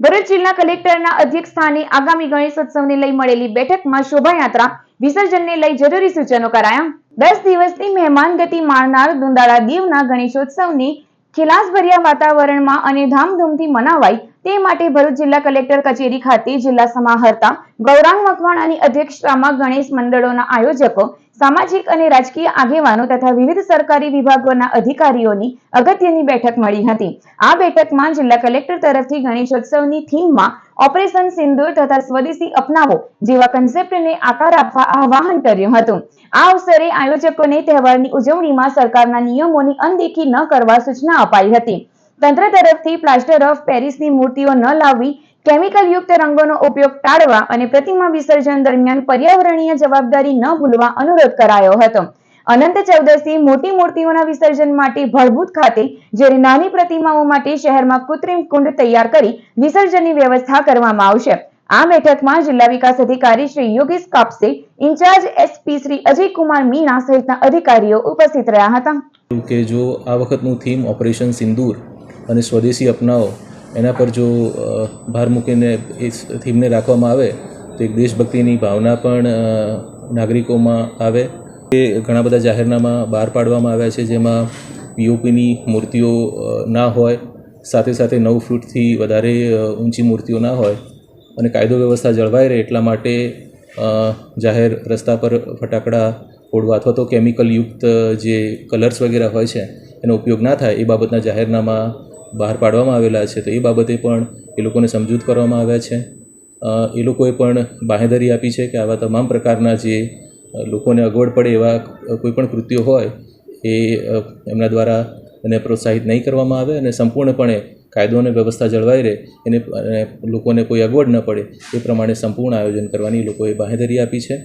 ભરૂચ જિલ્લા કલેક્ટરના અધ્યક્ષ આગામી ગણેશોત્સવને લઈ મળેલી બેઠકમાં શોભાયાત્રા વિસર્જનને લઈ જરૂરી સૂચનો કરાયા. દસ દિવસની મહેમાન ગતિ માણનાર દુંદાળા દીવના ગણેશોત્સવની ખિલાસભર્યા વાતાવરણમાં અને ધામધૂમથી મનાવાય તે માટે ભરૂચ જિલ્લા કલેક્ટર કચેરી ખાતે જિલ્લા સમાહર્તા ગૌરાંગ મકવાણાની અધ્યક્ષતામાં ગણેશ મંડળોના આયોજકો સામાજિક અને રાજકીય આગેવાનો તથા વિવિધ સરકારી વિભાગોના અધિકારીઓની અગત્યની બેઠક મળી હતી. આ બેઠકમાં જિલ્લા કલેક્ટર તરફથી ગણેશોત્સવની થીમમાં ઓપરેશન સિંદૂર તથા સ્વદેશી અપનાવો જેવા કન્સેપ્ટને આકાર આપવા આહવાન કર્યું હતું. આ અવસરે આયોજકોને તહેવારની ઉજવણીમાં સરકારના નિયમોની અનદેખી ન કરવા સૂચના અપાઈ હતી. તંત્ર તરફથી પ્લાસ્ટર ઓફ પેરિસની મૂર્તિઓ ન લાવવી કેમિકલ યુક્ત રંગોનો ઉપયોગ ટાળવા અને પ્રતિમા વિસર્જન દરમિયાન પર્યાવરણીય જવાબદારી ન ભૂલવા અનુરોધ કરાયો હતો. અનંત ચૌદશી મોટી મૂર્તિઓના વિસર્જન માટે ભળભૂત ખાતે, જ્યારે નાની પ્રતિમાઓ માટે શહેરમાં કૃત્રિમ કુંડ તૈયાર કરી વિસર્જનની વ્યવસ્થા કરવામાં આવશે. આ બેઠકમાં જિલ્લા વિકાસ અધિકારી શ્રી યોગેશ કાપસે, ઇન્ચાર્જ એસપી શ્રી અજયકુમાર મીણા સહિતના અધિકારીઓ ઉપસ્થિત રહ્યા હતા. કે જો આ વખતનું થીમ ઓપરેશન સિંદૂર અને સ્વદેશી અપનાવો એના પર જો ભાર મૂકીને એ થીમને રાખવામાં આવે, તો એક દેશભક્તિની ભાવના પણ નાગરિકોમાં આવે. એ ઘણા બધા જાહેરનામા બહાર પાડવામાં આવ્યા છે, જેમાં પીઓપીની મૂર્તિઓ ના હોય, સાથે સાથે નવ ફૂટથી વધારે ઊંચી મૂર્તિઓ ના હોય, અને કાયદો વ્યવસ્થા જળવાઈ રહે એટલા માટે જાહેર રસ્તા પર ફટાકડા ફોડવા અથવા તો કેમિકલ યુક્ત જે કલર્સ વગેરે હોય છે, એનો ઉપયોગ ના થાય, એ બાબતના જાહેરનામા બહાર પાડવામાં આવેલા છે, તો એ બાબતે પણ એ લોકોને સમજૂત કરવામાં આવ્યા છે. એ લોકોએ પણ બાહેંધરી આપી છે કે આવા તમામ પ્રકારના જે લોકોને અગવડ પડે એવા કોઈ પણ કૃત્યો હોય, એ એમના દ્વારા એને પ્રોત્સાહિત નહીં કરવામાં આવે અને સંપૂર્ણપણે કાયદો અને વ્યવસ્થા જળવાઈ રહે, એને લોકોને કોઈ અગવડ ન પડે, એ પ્રમાણે સંપૂર્ણ આયોજન કરવાની લોકોએ બાહેંધરી આપી છે.